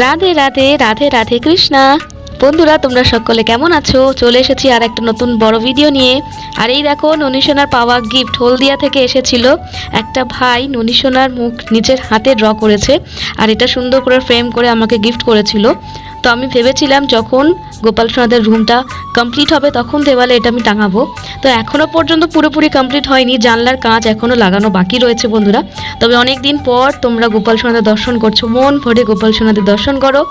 রাধে রাধে রাধে রাধে কৃষ্ণা। বন্ধুরা, তোমরা সকলে কেমন আছো? চলে এসেছি আর একটা নতুন বড় ভিডিও নিয়ে। আর এই দেখো, ননীসোনার পাওয়া গিফট হলদিয়া থেকে এসেছিল। একটা ভাই ননীসোনার মুখ নিজের হাতে ড্র করেছে। আর এটা সুন্দর করে ফ্রেম করে আমাকে গিফট করেছিল। তো আমি ভেবেছিলাম যখন গোপাল সোনাদের রুমটা কমপ্লিট হবে, তখন দেওয়ালে এটা আমি টাঙাবো। তো এখনও পর্যন্ত পুরোপুরি কমপ্লিট হয়নি, জানলার কাঁচ এখনও লাগানো বাকি রয়েছে বন্ধুরা। তবে অনেক দিন পর তোমরা গোপাল সোনাদের দর্শন করছ, মন ভরে গোপাল সোনাদের দর্শন করো।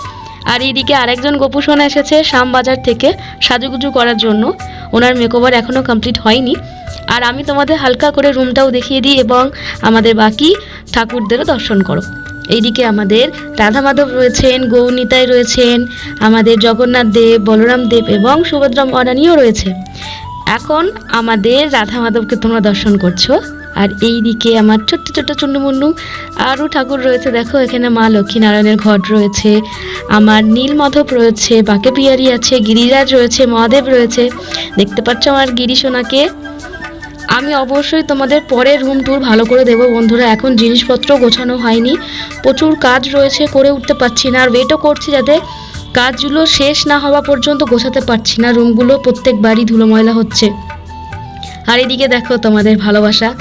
আর এইদিকে আরেকজন গোপু সোনা এসেছে শ্যামবাজার থেকে সাজুগুজু করার জন্য। ওনার মেকওভার এখনও কমপ্লিট হয়নি। আর আমি তোমাদের হালকা করে রুমটাও দেখিয়ে দিই এবং আমাদের বাকি ঠাকুরদেরও দর্শন করো। এইদিকে আমাদের রাধা মাধব রয়েছেন, গৌনিতাই রয়েছেন, আমাদের জগন্নাথ দেব, বলরাম দেব এবং সুভদ্রা মহারানীও রয়েছে এখন আমাদের রাধা মাধবকে তোমরা দর্শন করছ। আর এই দিকে আমার ছোট্ট ছোট্ট চুন্ডুমুন্ডু আরও ঠাকুর রয়েছে, দেখো এখানে মা লক্ষ্মীনারায়ণের ঘট রয়েছে। আমার নীল মাধব রয়েছে বাঁকে পিয়ারি আছে, গিরিরাজ রয়েছে, মহাদেব রয়েছে। দেখতে পাচ্ছ আমার গিরি সোনাকে আমি অবশ্যই তোমাদের পরে রুম ট্যুর ভালো করে দেবো বন্ধুরা। এখন জিনিসপত্র গোছানো হয়নি। প্রচুর কাজ রয়েছে, করে উঠতে পারছি না। আর ওয়েটও করছি যাতে কাজগুলো শেষ না হওয়া পর্যন্ত গোছাতে পারছি না। রুমগুলো প্রত্যেকবারই ধুলো ময়লা হচ্ছে। আর এদিকে দেখো তোমাদের ভালোবাসা।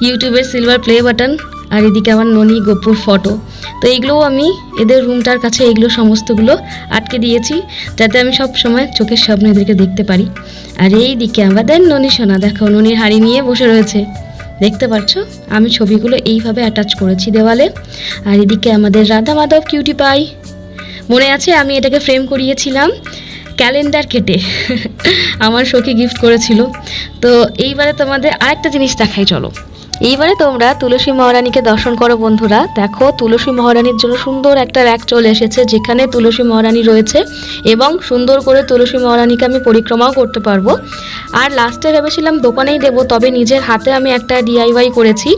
ইউটিউবের সিলভার প্লে বাটন আর এদিকে আমার ননি গোপুর ফটো তো এইগুলোও আমি এদের রুমটার কাছে এইগুলো সমস্তগুলো আটকে দিয়েছি, যাতে আমি সব সময় চোখের সামনে এদেরকে দেখতে পারি। আর এই দিকে আমাদের ননি সোনা, দেখো ননির হাড়ি নিয়ে বসে রয়েছে। দেখতে পাচ্ছ? আমি ছবিগুলো এইভাবে অ্যাটাচ করেছি দেওয়ালে। আর এদিকে আমাদের রাধা মাধব কিউটি পাই মনে আছে আমি এটাকে ফ্রেম করিয়েছিলাম ক্যালেন্ডার কেটে। আমার সখী গিফট করেছিল। তো এইবারে তোমাদের আরেকটা জিনিস দেখাই, চলো। এইবারে তোমরা তুলসী মহারানীকে দর্শন করো বন্ধুরা। দেখো, তুলসী মহারানীর জন্য সুন্দর একটা র্যাক চলে এসেছে, যেখানে তুলসী মহারানী রয়েছে এবং সুন্দর করে তুলসী মহারানীকে আমি পরিক্রমাও করতে পারব। আর লাস্টে ভেবেছিলাম দোকানেই দেবো, তবে নিজের হাতে আমি একটা ডিআইওয়াই করেছি।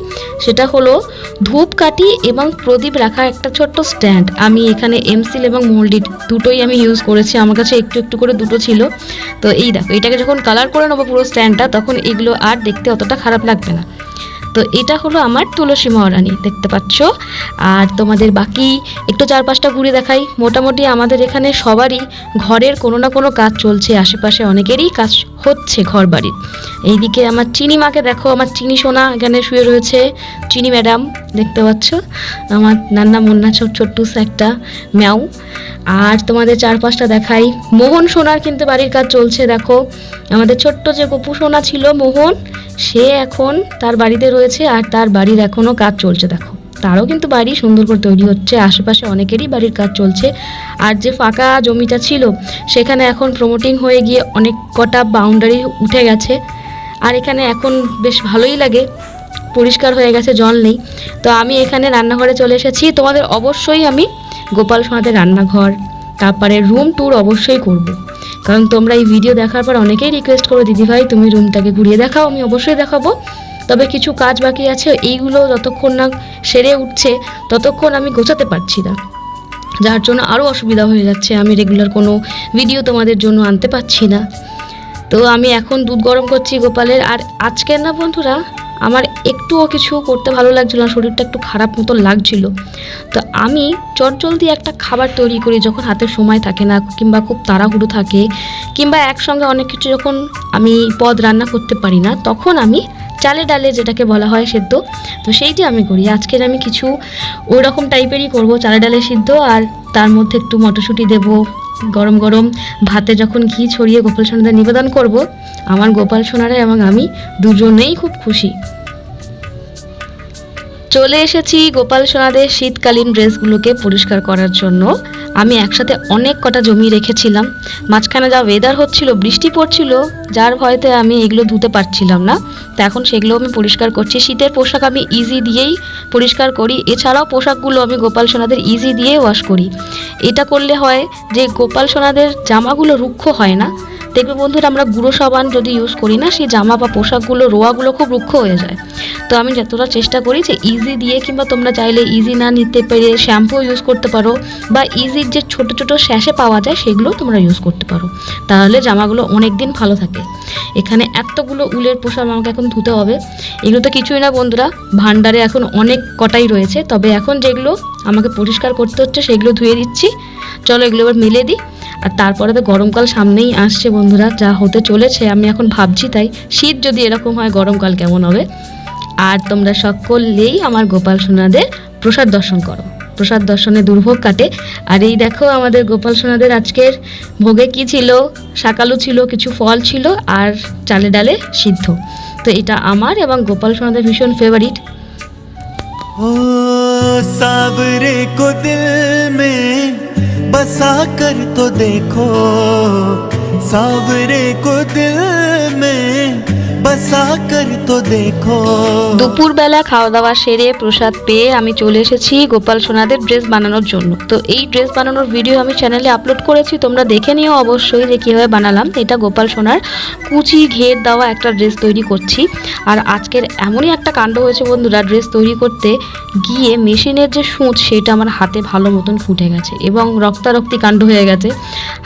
সেটা হলো ধূপকাঠি এবং প্রদীপ রাখার একটা ছোট্ট স্ট্যান্ড আমি এখানে এমসিল এবং মোল্ডিড দুটোই আমি ইউজ করেছি, আমার কাছে একটু একটু করে দুটো ছিল। তো এই দেখো, এটাকে যখন কালার করে নেব পুরো স্ট্যান্ডটা তখন এগুলো আর দেখতে অতটা খারাপ লাগবে না। তো এটা হলো আমার তুলসী মহারানী, দেখতে পাচ্ছ? আর তোমাদের বাকি একটু চারপাশটা ঘুরে দেখাই। মোটামুটি আমাদের এখানে সবারই ঘরের কোনো না কোনো কাজ চলছে, আশেপাশে অনেকেরই কাজ হচ্ছে ঘর বাড়ির এইদিকে আমার চিনি মাকে দেখো, আমার চিনি সোনা এখানে শুয়ে রয়েছে। চিনি ম্যাডাম, দেখতে পাচ্ছ? আমার নান্না মুন্না ছোট ছোট্টুস একটা ম্যাও। আর তোমাদের চারপাশটা দেখাই। মোহন সোনার কিন্তু বাড়ির কাজ চলছে, দেখো। আমাদের ছোট্ট যে গপু সোনা ছিল, মোহন, সে এখন তার বাড়িতে রয়েছে আর তার বাড়ির এখনও কাজ চলছে, দেখো। তারও কিন্তু বাড়ি সুন্দর করে তৈরি হচ্ছে, আশেপাশে অনেকেরই বাড়ির কাজ চলছে। আর যে ফাঁকা জমিটা ছিল, সেখানে এখন প্রমোটিং হয়ে গিয়ে অনেক কটা বাউন্ডারি উঠে গেছে। আর এখানে এখন বেশ ভালোই লাগে, পরিষ্কার হয়ে গেছে, জল নেই। তো আমি এখানে রান্নাঘরে চলে এসেছি। তোমাদের অবশ্যই আমি গোপাল সোনাদের রান্নাঘর, তারপরে রুম ট্যুর অবশ্যই করব। কারণ তোমরা এই ভিডিও দেখার পর অনেকেই রিকোয়েস্ট করো, দিদিভাই, তুমি রুমটাকে ঘুরিয়ে দেখাও, আমি অবশ্যই দেখাবো। তবে কিছু কাজ বাকি আছে, এইগুলো যতক্ষণ না সেরে উঠছে, ততক্ষণ আমি গোছাতে পারছি না। যার জন্য আরও অসুবিধা হয়ে যাচ্ছে, আমি রেগুলার কোনো ভিডিও তোমাদের জন্য আনতে পারছি না। তো আমি এখন দুধ গরম করছি গোপালের, আর আজকের না বন্ধুরা, আমার একটুও কিছু করতে ভালো লাগছিল না, শরীরটা একটু খারাপ মতো লাগছিল। তো আমি চটজলদি একটা খাবার তৈরি করি যখন হাতে সময় থাকে না, কিংবা খুব তাড়াহুড়ো থাকে, কিংবা একসঙ্গে অনেক কিছু যখন আমি পদ রান্না করতে পারি না, তখন আমি চালে ডালে যেটাকে বলা হয় সেদ্ধ। তো সেইটি আমি করি। আজকের আমি কিছু ওই রকম টাইপেরই করব, চালে ডালে সিদ্ধ আর তার মধ্যে একটু মটরশুঁটি দেব, গরম গরম ভাতে যখন ঘি ছড়িয়ে গোপাল সোনাদের নিবেদন করব, আমার গোপাল সোনারা এবং আমি দুজনেই খুব খুশি। চলে এসেছি গোপাল সোনাদের শীতকালীন ড্রেসগুলোকে পরিষ্কার করার জন্য। আমি একসাথে অনেক কটা জমি রেখেছিলাম। মাঝখানে যা ওয়েদার হচ্ছিল, বৃষ্টি পড়ছিল, যার ভয়তে আমি এগুলো ধুতে পারছিলাম না। তো এখন সেগুলো আমি পরিষ্কার করছি। শীতের পোশাক আমি ইজি দিয়েই পরিষ্কার করি। এছাড়াও পোশাকগুলো আমি গোপাল সোনাদের ইজি দিয়ে ওয়াশ করি। এটা করলে হয় যে গোপাল সোনাদের জামাগুলো রুক্ষ হয় না। দেখবে বন্ধুরা, আমরা গুঁড়ো সাবান যদি ইউজ করি না, সেই জামা বা পোশাকগুলো, রোয়াগুলো খুব রুক্ষ হয়ে যায়। তো আমি যতটা চেষ্টা করি যে ইজি দিয়ে কিংবা তোমরা চাইলে ইজি না নিতে পেরে শ্যাম্পু ইউজ করতে পারো, বা ইজির যে ছোট ছোট শ্যাশে পাওয়া যায়, সেগুলো তোমরা ইউজ করতে পারো। তাহলে জামাগুলো অনেক দিন ভালো থাকে। এখানে এতগুলো উলের পোশাক আমাকে এখন ধুতে হবে। এগুলো তো কিছুই না বন্ধুরা, ভান্ডারে এখন অনেক কটাই রয়েছে। তবে এখন যেগুলো আমাকে পরিষ্কার করতে হচ্ছে, সেগুলো ধুয়ে দিচ্ছি। চলো এগুলো এবার মিলে দিই। আর তারপরে তো গরমকাল সামনেই আসছে বন্ধুরা, যা হতে চলেছে, আমি এখন ভাবছি তাই, শীত যদি এরকম হয় গরমকাল কেমন হবে? আর তোমরা সকলেই আমার গোপাল সোনাদের প্রসাদ দর্শন করো, প্রসাদ দর্শনে দুর্ভোগ কাটে। আর এই দেখো আমাদের গোপাল সোনাদের আজকের ভোগে কি ছিল? শাকালু ছিল, কিছু ফল ছিল, আর চালে ডালে সিদ্ধ। তো এটা আমার এবং গোপাল সোনাদের ভীষণ ফেভারিট ও সাবরে কো দিল মে ऐसा कर तो देखो सावरे को दिल দুপুরবেলা খাওয়া দাওয়া সেরে প্রসাদ পেয়ে আমি চলে এসেছি গোপাল সোনাদের ড্রেস বানানোর জন্য। তো এই ড্রেস বানানোর ভিডিও আমি চ্যানেলে আপলোড করেছি, তোমরা দেখে নিও অবশ্যই যে কীভাবে বানালাম। এটা গোপাল সোনার কুচি ঘের দেওয়া একটা ড্রেস তৈরি করছি। আর আজকের এমনই একটা কাণ্ড হয়েছে বন্ধুরা, ড্রেস তৈরি করতে গিয়ে মেশিনের যে সূচ, সেটা আমার হাতে ভালো মতন ফুটে গেছে এবং রক্তারক্তি কাণ্ড হয়ে গেছে।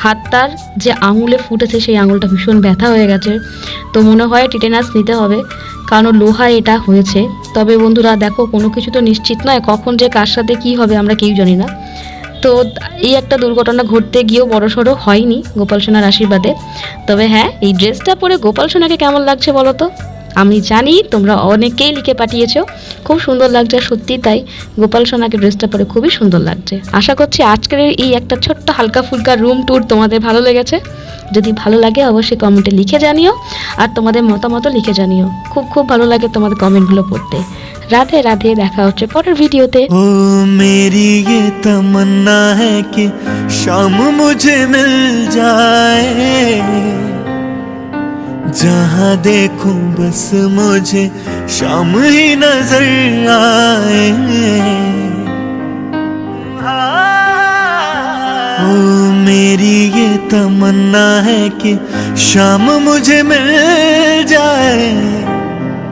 হাতটার যে আঙুলে ফুটেছে, সেই আঙুলটা ভীষণ ব্যথা হয়ে গেছে। তো মনে হয় টিটেনাস নিতে হবে, কারণ লোহা এটা হয়েছে। তবে বন্ধুরা, দেখো, কোনো কিছু তো নিশ্চিত নয়, কখন যে কার সাথে কি হবে আমরা কেউ জানি না। তো এই একটা দুর্ঘটনা ঘটতে গিয়েও বড় সড়ো হয়নি গোপাল সোনার আশীর্বাদে। তবে হ্যাঁ এই ড্রেসটা পরে গোপাল সোনাকে কেমন লাগছে বলো তো? আমি জানি তোমরা অনেকেই লিখে পাঠিয়েছো, খুব সুন্দর লাগছে সত্যি তাই গোপাল সোনাকে ড্রেসটা পরে খুবই সুন্দর লাগছে। আশা করছি আজকের এই একটা ছোট্ট হালকা ফুলকা রুম ট্যুর তোমাদের ভালো লেগেছে। যদি ভালো লাগে অবশ্যই কমেন্টে লিখে জানিও আর তোমাদের মতামতও লিখে জানিও খুব খুব ভালো লাগে তোমাদের কমেন্টগুলো পড়তে রাধে রাধে দেখা হচ্ছে পরের ভিডিওতে ओ मेरी ये तमन्ना है कि शाम मुझे मिल जाए जहाँ देखूं बस मुझे शाम ही नजर आए तमन्ना है कि शाम मुझे मिल जाए।